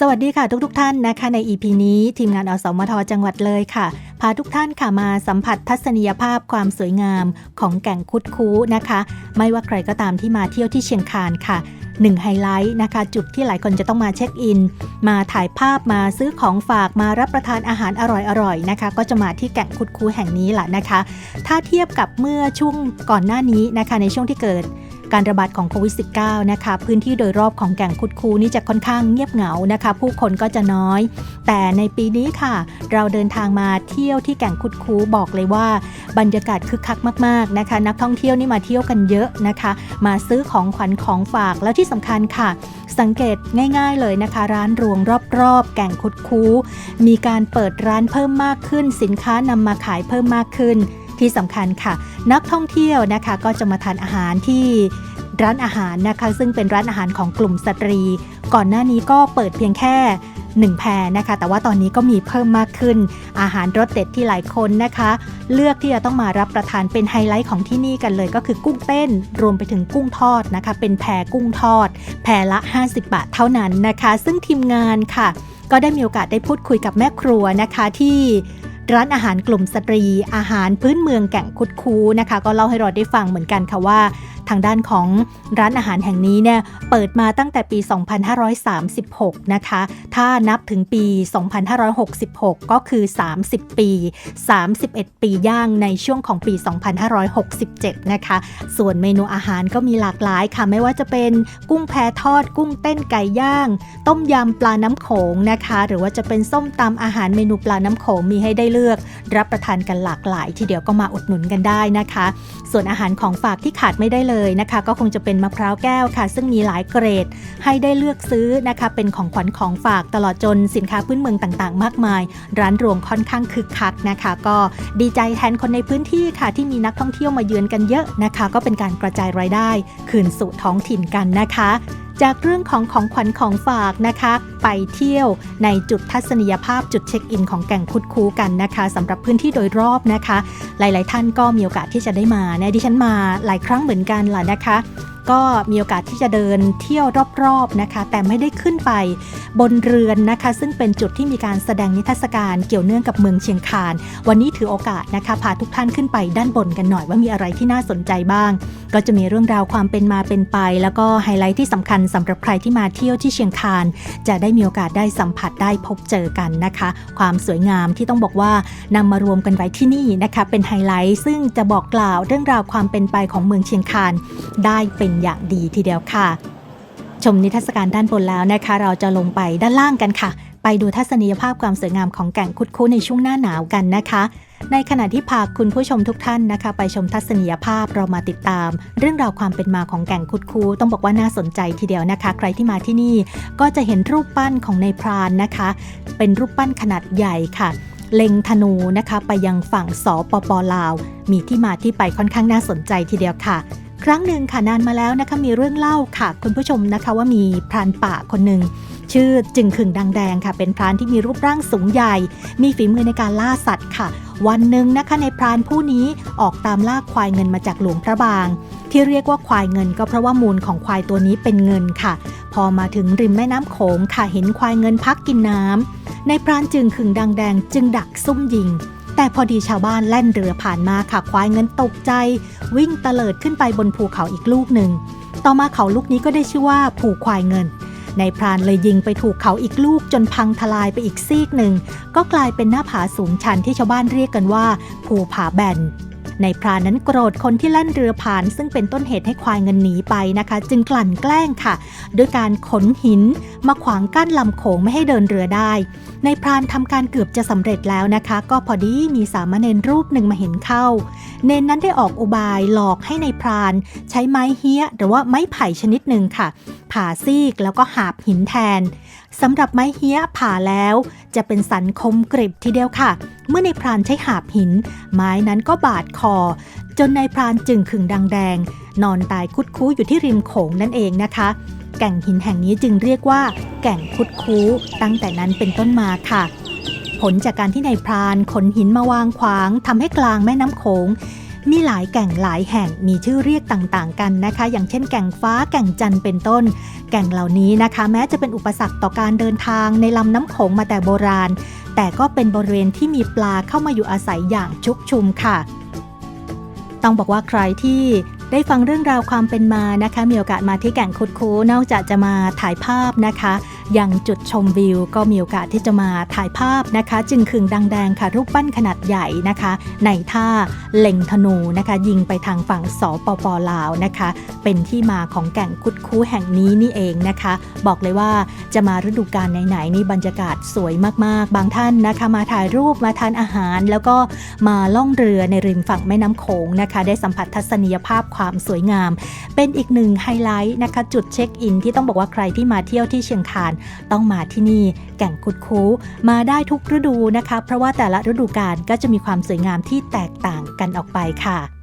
สวัสดีค่ะทุกทท่านนะคะใน EP นี้ทีมงานอสมทจังหวัดเลยค่ะ พาทุกท่านค่ะมาสัมผัสทัศนียภาพความสวยงามของแก่งคุดคูนะคะ ไม่ว่าใครก็ตามที่มาเที่ยวที่เชียงคานค่ะหนึ่งไฮไลท์นะคะ จุดที่หลายคนจะต้องมาเช็คอิน มาถ่ายภาพมาซื้อของฝากมารับประทานอาหารอร่อยๆนะคะ ก็จะมาที่แก่งคุดคูแห่งนี้แหละนะคะ ถ้าเทียบกับเมื่อช่วงก่อนหน้านี้นะคะในช่วงที่เกิด การระบาดของโควิด -19 นะคะ พื้นที่โดยรอบของแก่งคุดคูนี่จะค่อนข้างเงียบเหงานะคะ ผู้คนก็จะน้อย แต่ในปีนี้ค่ะ เราเดินทางมาเที่ยวที่แก่งคุดคูบอกเลยว่า บรรยากาศคึกคักมากๆนะคะ นักท่องเที่ยวนี่มาเที่ยวกันเยอะนะคะ มาซื้อของขวัญของฝากแล้วที่สำคัญค่ะ สังเกตง่าย ๆ เลยนะคะ ร้านรวงรอบๆ แก่งคุดคูมีการเปิดร้านเพิ่มมากขึ้น สินค้านำมาขายเพิ่มมากขึ้น ที่สำคัญค่ะ นักท่องเที่ยวนะคะก็จะมาทานอาหารที่ร้านอาหารนะคะซึ่งเป็นร้านอาหารของกลุ่มสตรี ก่อนหน้านี้ก็เปิดเพียงแค่หนึ่งแพรนะคะ แต่ว่าตอนนี้ก็มีเพิ่มมากขึ้น อาหารรสเด็ดที่หลายคนนะคะ เลือกที่จะต้องมารับประทานเป็นไฮไลท์ของที่นี่กันเลย ก็คือกุ้งเต้นรวมไปถึงกุ้งทอดนะคะ เป็นแพรกุ้งทอด แพรละ 50 บาทเท่านั้นนะคะ ซึ่งทีมงานค่ะ ก็ได้มีโอกาสได้พูดคุยกับแม่ครัวนะคะที่ ร้านอาหารกลุ่มสตรี อาหารพื้นเมืองแก่งคุดคูนะคะ ก็เล่าให้เราได้ฟังเหมือนกันค่ะว่า ทางด้านของร้านอาหารแห่งนี้เนี่ยเปิดมาตั้งแต่ปี 2536 นะคะ ถ้านับถึงปี 2566 ก็คือ 30 ปี 31 ปีย่างในช่วงของปี 2567 นะคะ ส่วนเมนูอาหารก็มีหลากหลายค่ะ ไม่ว่าจะเป็นกุ้งแพทอด กุ้งเต้นไก่ย่าง ต้มยำปลาน้ำโขงนะคะ หรือว่าจะเป็นส้มตำอาหารเมนูปลาน้ำโขงมีให้ได้เลือก รับประทานกันหลากหลาย ทีเดียวก็มาอุดหนุนกันได้นะคะ ส่วนอาหารของฝากที่ขาดไม่ได้เลยนะคะ ก็คงจะเป็นมะพร้าวแก้วค่ะ ซึ่งมีหลายเกรดให้ได้เลือกซื้อนะคะ เป็นของขวัญของฝากตลอดจนสินค้าพื้นเมืองต่างๆ มากมาย ร้านรวงค่อนข้างคึกคักนะคะ ก็ดีใจแทนคนในพื้นที่ค่ะ ที่มีนักท่องเที่ยวมาเยือนกันเยอะนะคะ ก็เป็นการกระจายรายได้ คืนสู่ท้องถิ่นกันนะคะ จากเรื่องของของขวัญของฝากนะคะ ไปเที่ยวในจุดทัศนียภาพจุดเช็คอินของแก่งคุดคูกันนะคะสำหรับพื้นที่โดยรอบนะคะ หลาย ๆ ท่านก็มีโอกาสที่จะได้มานะดิฉันมาหลายครั้งเหมือนกันล่ะนะคะ ก็มีโอกาสที่จะเดินเที่ยวรอบๆนะคะ แต่ไม่ได้ขึ้นไปบนเรือนนะคะ ซึ่งเป็นจุดที่มีการแสดงนิทรรศการเกี่ยวเนื่องกับเมืองเชียงคาน วันนี้ถือโอกาสนะคะพาทุกท่านขึ้นไปด้านบนกันหน่อยว่ามีอะไรที่น่าสนใจบ้าง ก็จะมีเรื่องราวความเป็นมาเป็นไป แล้วก็ไฮไลท์ที่สำคัญสำหรับใครที่มาเที่ยวที่เชียงคาน จะได้มีโอกาสได้สัมผัสได้พบเจอกันนะคะ ความสวยงามที่ต้องบอกว่านำมารวมกันไว้ที่นี่นะคะ เป็นไฮไลท์ซึ่งจะบอกกล่าวเรื่องราวความเป็นไปของเมืองเชียงคานได้เป็นอย่างดีทีเดียวค่ะ ชมนิทรรศการด้านบนแล้วนะคะ เราจะลงไปด้านล่างกันค่ะ ไปดูทัศนียภาพความสวยงามของแก่งคุดคูในช่วงหน้าหนาวกันนะคะ ในขณะที่พาคุณผู้ชมทุกท่านนะคะ ไปชมทัศนียภาพเรามาติดตาม เรื่องราวความเป็นมาของแก่งคุดคูต้องบอกว่าน่าสนใจทีเดียวนะคะ ใครที่มาที่นี่ก็จะเห็นรูปปั้นของในพรานนะคะ เป็นรูปปั้นขนาดใหญ่ค่ะเล็งธนูนะคะไปยังฝั่งสปปลาว มีที่มาที่ไปค่อนข้างน่าสนใจทีเดียวค่ะ ครั้งหนึ่งค่ะนานมาแล้วนะคะมีเรื่องเล่าค่ะ คุณผู้ชมนะคะว่ามีพรานป่าคนหนึ่งชื่อจึงขึงดังแดงค่ะ เป็นพรานที่มีรูปร่างสูงใหญ่ มีฝีมือในการล่าสัตว์ค่ะ วันหนึ่งนะคะในพรานผู้นี้ออกตามล่าควายเงินมาจากหลวงพระบาง ที่เรียกว่าควายเงินก็เพราะว่ามูลของควายตัวนี้เป็นเงินค่ะ พอมาถึงริมแม่น้ำโขงค่ะเห็นควายเงินพักกินน้ำในพรานจึงขึงดังแดงจึงดักซุ่มยิง แต่พอดีชาวบ้านแล่นเรือผ่านมาค่ะควายเงินตกใจ วิ่งเตลิดขึ้นไปบนภูเขาอีกลูกหนึ่ง ต่อมาเขาลูกนี้ก็ได้ชื่อว่าภูควายเงินในายพรานเลยยิงไปถูกเขาอีกลูกจนพังทลายไปอีกซีกหนึ่ง ก็กลายเป็นหน้าผาสูงชันที่ชาวบ้านเรียกกันว่า ภูผาแบน ในพรานนั้นโกรธคนที่แล่นเรือผ่าน ซึ่งเป็นต้นเหตุให้ควายเงินหนีไปนะคะ จึงกลั่นแกล้งค่ะ ด้วยการขนหินมาขวางกั้นลำโขงไม่ให้เดินเรือได้ ในพรานทำการเกือบจะสำเร็จแล้วนะคะ ก็พอดีมีสามเณรรูปหนึ่งมาเห็นเข้า เนนนั้นได้ออกอุบายหลอกให้ในพราน ใช้ไม้เฮี้ย หรือว่าไม้ไผ่ชนิดหนึ่งค่ะ ผ่าซีกแล้วก็หาบหินแทนสำหรับไม้เฮี้ยผ่าแล้ว จะเป็นสันคมกริบทีเดียวค่ะ เมื่อในพรานใช้หาบหิน ไม้นั้นก็บาดคอ จนนายพรานจึงขึงดังแดง นอนตายคุดคู้อยู่ที่ริมโขงนั่นเองนะคะ แก่งหินแห่งนี้จึงเรียกว่า แก่งคุดคู้ ตั้งแต่นั้นเป็นต้นมาค่ะ ผลจากการที่นายพรานขนหินมาวางขวางทำให้กลางแม่น้ำโขง มีหลายแก่งหลายแห่งมีชื่อเรียกต่างๆ กันนะคะ อย่างเช่นแก่งฟ้าแก่งจันทร์เป็นต้น แก่งเหล่านี้นะคะ แม้จะเป็นอุปสรรคต่อการเดินทางในลำน้ำโขงมาแต่โบราณ แต่ก็เป็นบริเวณที่มีปลาเข้ามาอยู่อาศัยอย่างชุกชุมค่ะ ต้องบอกว่าใครที่ได้ฟังเรื่องราวความเป็นมานะคะ มีโอกาสมาที่แก่งคุดคูนอกจากจะมาถ่ายภาพนะคะ ยังจุดชมวิวก็มีโอกาสที่จะมาถ่ายภาพนะคะ จึงขึงดังแดงค่ะ รูปปั้นขนาดใหญ่นะคะ ในท่าเล็งธนูนะคะ ยิงไปทางฝั่งสปปลาวนะคะ เป็นที่มาของแก่งคุดคูแห่งนี้นี่เองนะคะ บอกเลยว่าจะมาฤดูกาลไหนๆนี่บรรยากาศสวยมากๆ บางท่านนะคะมาถ่ายรูปมาทานอาหาร แล้วก็มาล่องเรือในริมฝั่งแม่น้ำโขงนะคะ ได้สัมผัสทัศนียภาพความสวยงาม เป็นอีกหนึ่งไฮไลท์นะคะ จุดเช็คอินที่ต้องบอกว่าใครที่มาเที่ยวที่เชียงคานต้องมาที่นี่แก่งคุดคูมาได้ทุกฤดูนะคะ เพราะว่าแต่ละฤดูกาลก็จะมีความสวยงามที่แตกต่างกันออกไปค่ะ